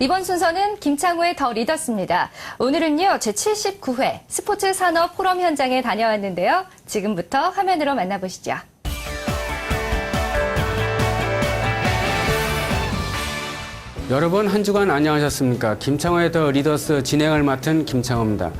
이번 순서는 김창호의 더 리더스입니다. 오늘은요, 제79회 스포츠 산업 포럼 현장에 다녀왔는데요. 지금부터 화면으로 만나보시죠. 여러분 한 주간 안녕하셨습니까? 김창호의 더 리더스 진행을 맡은 김창호입니다.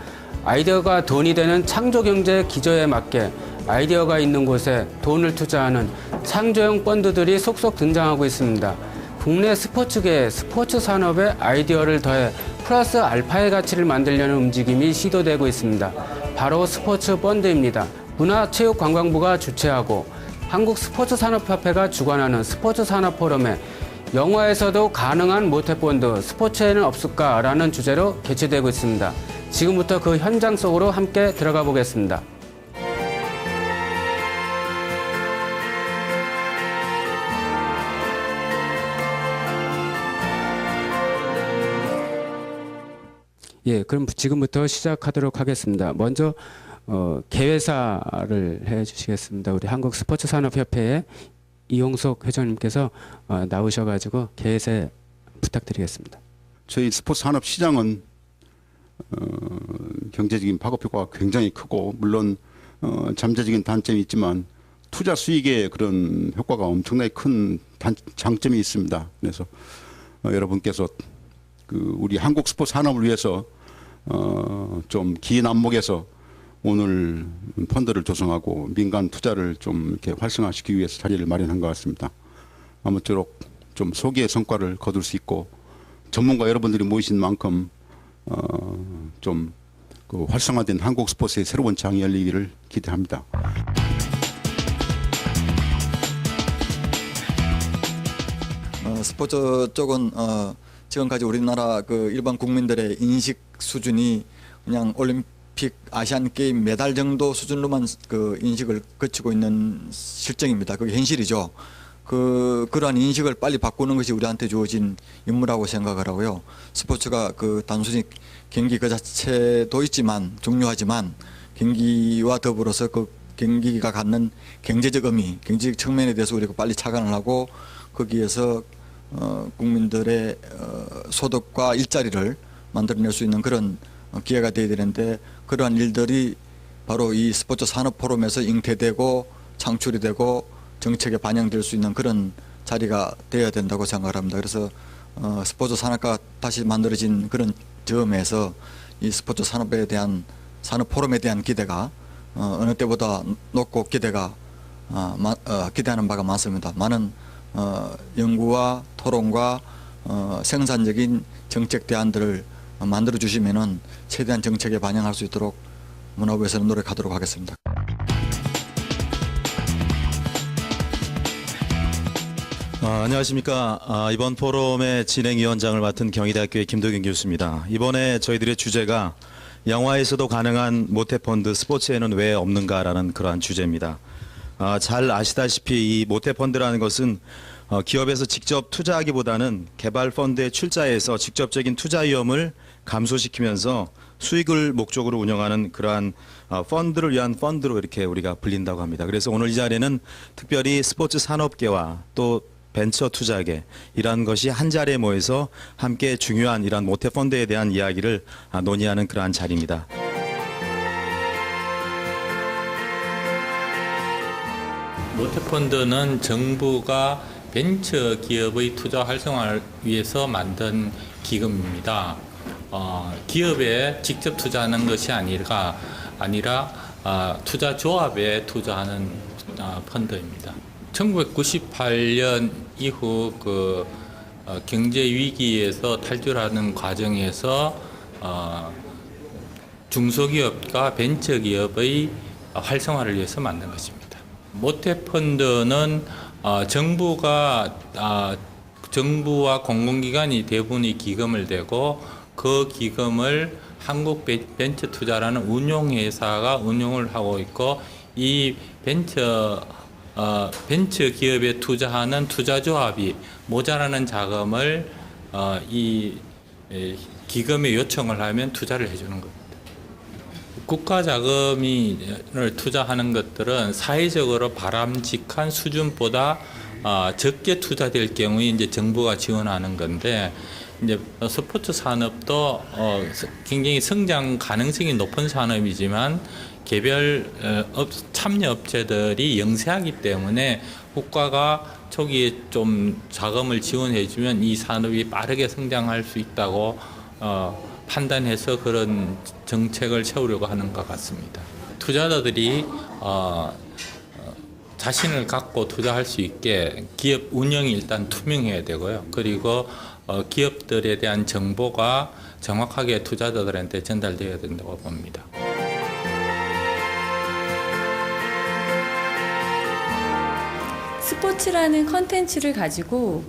아이디어가 돈이 되는 창조 경제 기조에 맞게 아이디어가 있는 곳에 돈을 투자하는 창조형 펀드들이 속속 등장하고 있습니다. 국내 스포츠계 스포츠 산업에 아이디어를 더해 플러스 알파의 가치를 만들려는 움직임이 시도되고 있습니다. 바로 스포츠 펀드입니다. 문화체육관광부가 주최하고 한국 스포츠 산업협회가 주관하는 스포츠 산업 포럼에 영화에서도 가능한 모태본드 스포츠에는 없을까라는 주제로 개최되고 있습니다. 지금부터 그 현장 속으로 함께 들어가 보겠습니다. 예, 그럼 지금부터 시작하도록 하겠습니다. 먼저 어, 개회사를 해주시겠습니다. 우리 한국 스포츠 산업협회의 이용석 회장님께서 어, 나오셔가지고 개회사 부탁드리겠습니다. 저희 스포츠 산업 시장은 어, 경제적인 파급 효과가 굉장히 크고 물론 어, 잠재적인 단점이 있지만 투자 수익의 그런 효과가 엄청나게 큰 단, 장점이 있습니다. 그래서 어, 여러분께서 그 우리 한국 스포츠 산업을 위해서 어, 좀 긴 안목에서 오늘 펀드를 조성하고 민간 투자를 좀 이렇게 활성화시키기 위해서 자리를 마련한 것 같습니다. 아무쪼록 좀 소기의 성과를 거둘 수 있고 전문가 여러분들이 모이신 만큼 어, 좀 그 활성화된 한국 스포츠의 새로운 장이 열리기를 기대합니다. 어, 스포츠 쪽은 어, 지금까지 우리나라 그 일반 국민들의 인식 수준이 그냥 올림픽 아시안 게임 메달 정도 수준으로만 그 인식을 거치고 있는 실정입니다. 그게 현실이죠. 그 그러한 인식을 빨리 바꾸는 것이 우리한테 주어진 임무라고 생각을 하고요. 스포츠가 그 단순히 경기 그 자체도 있지만 중요하지만 경기와 더불어서 그 경기가 갖는 경제적 의미, 경제적 측면에 대해서 우리가 빨리 착안을 하고 거기에서 어, 국민들의 어, 소득과 일자리를 만들어낼 수 있는 그런 어, 기회가 되어야 되는데 그러한 일들이 바로 이 스포츠 산업 포럼에서 잉태되고 창출이 되고 정책에 반영될 수 있는 그런 자리가 되어야 된다고 생각을 합니다. 그래서 어, 스포츠 산업과 다시 만들어진 그런 점에서 이 스포츠 산업에 대한 산업 포럼에 대한 기대가 어, 어느 때보다 높고 기대가 어, 마, 어, 기대하는 바가 많습니다. 많은 어, 연구와 토론과 어, 생산적인 정책 대안들을 어, 만들어 주시면은 최대한 정책에 반영할 수 있도록 문화부에서는 노력하도록 하겠습니다. 아, 안녕하십니까. 아, 이번 포럼의 진행위원장을 맡은 경희대학교의 김도균 교수입니다. 이번에 저희들의 주제가 영화에서도 가능한 모태펀드 스포츠에는 왜 없는가라는 그러한 주제입니다. 아, 잘 아시다시피 이 모태펀드라는 것은 어, 기업에서 직접 투자하기보다는 개발 펀드의 출자에서 직접적인 투자 위험을 감소시키면서 수익을 목적으로 운영하는 그러한 어, 펀드를 위한 펀드로 이렇게 우리가 불린다고 합니다. 그래서 오늘 이 자리에는 특별히 스포츠 산업계와 또 벤처 투자계 이러한 것이 한 자리에 모여서 함께 중요한 이러한 모태 펀드에 대한 이야기를 아, 논의하는 그러한 자리입니다. 모태 펀드는 정부가 벤처 기업의 투자 활성화를 위해서 만든 기금입니다. 어, 기업에 직접 투자하는 것이 아니라 아니라 어, 투자 조합에 투자하는 어, 펀드입니다. 1998년 이후 그 어, 경제 위기에서 탈출하는 과정에서 어, 중소기업과 벤처기업의 활성화를 위해서 만든 것입니다. 모태펀드는 어, 정부가 아, 정부와 공공기관이 대부분이 기금을 대고 그 기금을 한국 벤- 벤처 투자라는 운용회사가 운용을 하고 있고 이 벤처 어, 벤처 기업에 투자하는 투자조합이 모자라는 자금을 어, 이 에, 기금에 요청을 하면 투자를 해주는 겁니다. 국가 자금을 투자하는 것들은 사회적으로 바람직한 수준보다 어, 적게 투자될 경우에 이제 정부가 지원하는 건데 이제 스포츠 산업도 어, 스- 굉장히 성장 가능성이 높은 산업이지만 개별 어, 업, 참여 업체들이 영세하기 때문에 국가가 초기에 좀 자금을 지원해주면 이 산업이 빠르게 성장할 수 있다고 어, 판단해서 그런 정책을 세우려고 하는 것 같습니다. 투자자들이 어, 자신을 갖고 투자할 수 있게 기업 운영이 일단 투명해야 되고요. 그리고 어, 기업들에 대한 정보가 정확하게 투자자들한테 전달되어야 된다고 봅니다. 스포츠라는 컨텐츠를 가지고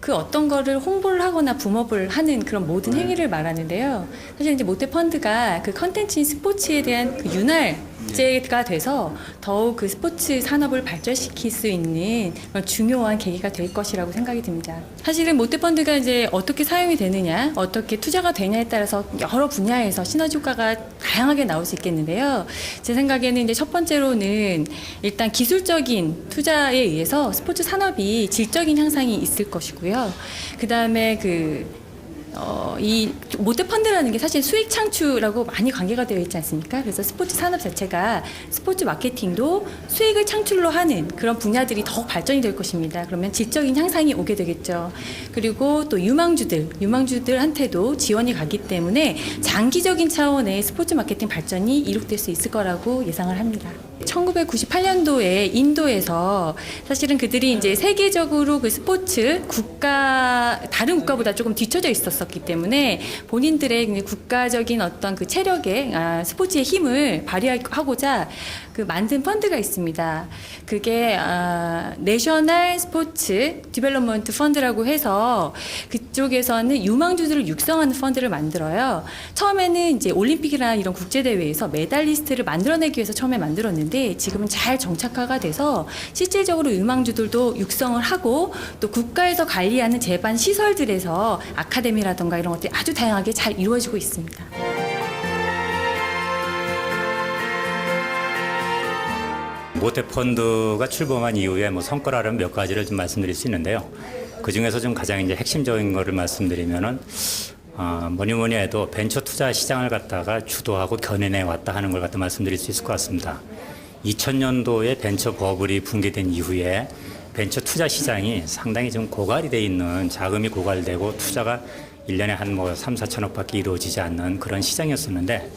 그 어떤 거를 홍보를 하거나 붐업을 하는 그런 모든 행위를 말하는데요. 사실 이제 모태 펀드가 그 컨텐츠인 스포츠에 대한 그 윤활 제가 돼서 더욱 그 스포츠 산업을 발전시킬 수 있는 중요한 계기가 될 것이라고 생각이 듭니다. 사실은 모태 펀드가 이제 어떻게 사용이 되느냐, 어떻게 투자가 되냐에 따라서 여러 분야에서 시너지 효과가 다양하게 나올 수 있겠는데요. 제 생각에는 이제 첫 번째로는 일단 기술적인 투자에 의해서 스포츠 산업이 질적인 향상이 있을 것이고요. 그 다음에 그 어, 이 모태 펀드라는 게 사실 수익 창출하고 많이 관계가 되어 있지 않습니까? 그래서 스포츠 산업 자체가 스포츠 마케팅도 수익을 창출로 하는 그런 분야들이 더욱 발전이 될 것입니다. 그러면 질적인 향상이 오게 되겠죠. 그리고 또 유망주들, 유망주들한테도 지원이 가기 때문에 장기적인 차원의 스포츠 마케팅 발전이 이룩될 수 있을 거라고 예상을 합니다. 1998년도에 인도에서 사실은 그들이 이제 세계적으로 그 스포츠 국가 다른 국가보다 조금 뒤처져 있었었기 때문에 본인들의 그 국가적인 어떤 그 체력의 아, 스포츠의 힘을 발휘하고자 그 만든 펀드가 있습니다. 그게 아, 내셔널 스포츠 디벨롭먼트 펀드라고 해서 그쪽에서는 유망주들을 육성하는 펀드를 만들어요. 처음에는 이제 올림픽이나 이런 국제 대회에서 메달리스트를 만들어내기 위해서 처음에 만들었는데 지금은 잘 정착화가 돼서 실질적으로 유망주들도 육성을 하고 또 국가에서 관리하는 제반 시설들에서 아카데미라던가 이런 것들이 아주 다양하게 잘 이루어지고 있습니다. 모태펀드가 출범한 이후에 뭐 성과라는 몇 가지를 좀 말씀드릴 수 있는데요. 그 중에서 좀 가장 이제 핵심적인 거를 말씀드리면은 아, 뭐니 뭐니 해도 벤처 투자 시장을 갖다가 주도하고 견인해 왔다 하는 걸 갖다 말씀드릴 수 있을 것 같습니다. 2000년도에 벤처 버블이 붕괴된 이후에 벤처 투자 시장이 상당히 좀 고갈이 돼 있는 자금이 고갈되고 투자가 1년에 한 뭐 3, 4천억밖에 이루어지지 않는 그런 시장이었었는데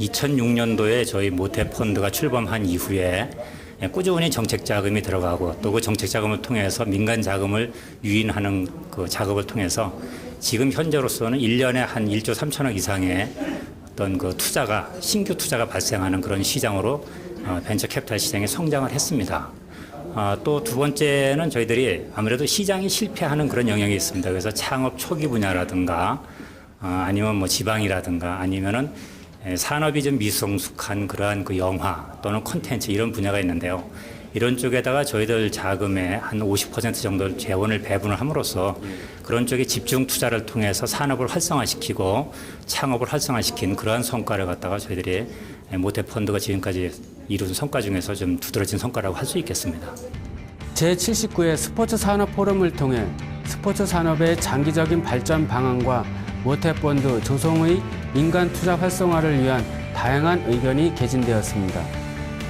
2006년도에 저희 모태 펀드가 출범한 이후에 꾸준히 정책 자금이 들어가고 또 그 정책 자금을 통해서 민간 자금을 유인하는 그 작업을 통해서 지금 현재로서는 1년에 한 1조 3천억 이상의 어떤 그 투자가 신규 투자가 발생하는 그런 시장으로 어, 벤처 캐피탈 시장이 성장을 했습니다. 또 두 번째는 저희들이 아무래도 시장이 실패하는 그런 영역이 있습니다. 그래서 창업 초기 분야라든가 어, 아니면 뭐 지방이라든가 아니면은 에, 산업이 좀 미성숙한 그러한 그 영화 또는 콘텐츠 이런 분야가 있는데요. 이런 쪽에다가 저희들 자금의 한 50% 정도 재원을 배분을 함으로써 그런 쪽에 집중 투자를 통해서 산업을 활성화시키고 창업을 활성화시킨 그러한 성과를 갖다가 저희들이 에, 모태 펀드가 지금까지 이룬 성과 중에서 좀 두드러진 성과라고 할 수 있겠습니다. 제79회 스포츠 산업 포럼을 통해 스포츠 산업의 장기적인 발전 방안과 모태펀드 조성의 민간 투자 활성화를 위한 다양한 의견이 개진되었습니다.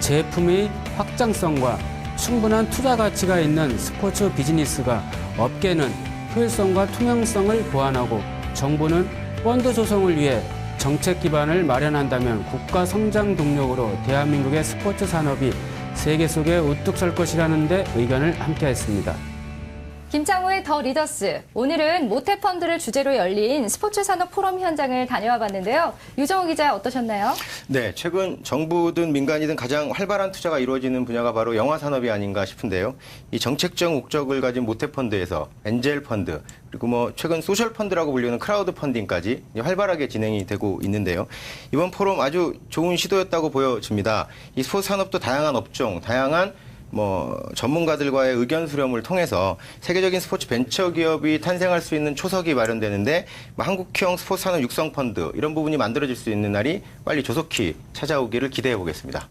제품의 확장성과 충분한 투자 가치가 있는 스포츠 비즈니스가 업계는 효율성과 투명성을 보완하고 정부는 펀드 조성을 위해 정책 기반을 마련한다면 국가 성장 동력으로 대한민국의 스포츠 산업이 세계 속에 우뚝 설 것이라는 데 의견을 함께 했습니다. 김창호의 더 리더스. 오늘은 모태펀드를 주제로 열린 스포츠 산업 포럼 현장을 다녀와 봤는데요. 유정우 기자 어떠셨나요? 네, 최근 정부든 민간이든 가장 활발한 투자가 이루어지는 분야가 바로 영화 산업이 아닌가 싶은데요. 이 정책적 목적을 가진 모태펀드에서 엔젤 펀드, 그리고 뭐 최근 소셜 펀드라고 불리는 크라우드 펀딩까지 활발하게 진행이 되고 있는데요. 이번 포럼 아주 좋은 시도였다고 보여집니다. 이 스포츠 산업도 다양한 업종, 다양한 뭐 전문가들과의 의견 수렴을 통해서 세계적인 스포츠 벤처 기업이 탄생할 수 있는 초석이 마련되는데 뭐 한국형 스포츠 산업 육성 펀드 이런 부분이 만들어질 수 있는 날이 빨리 조속히 찾아오기를 기대해 보겠습니다.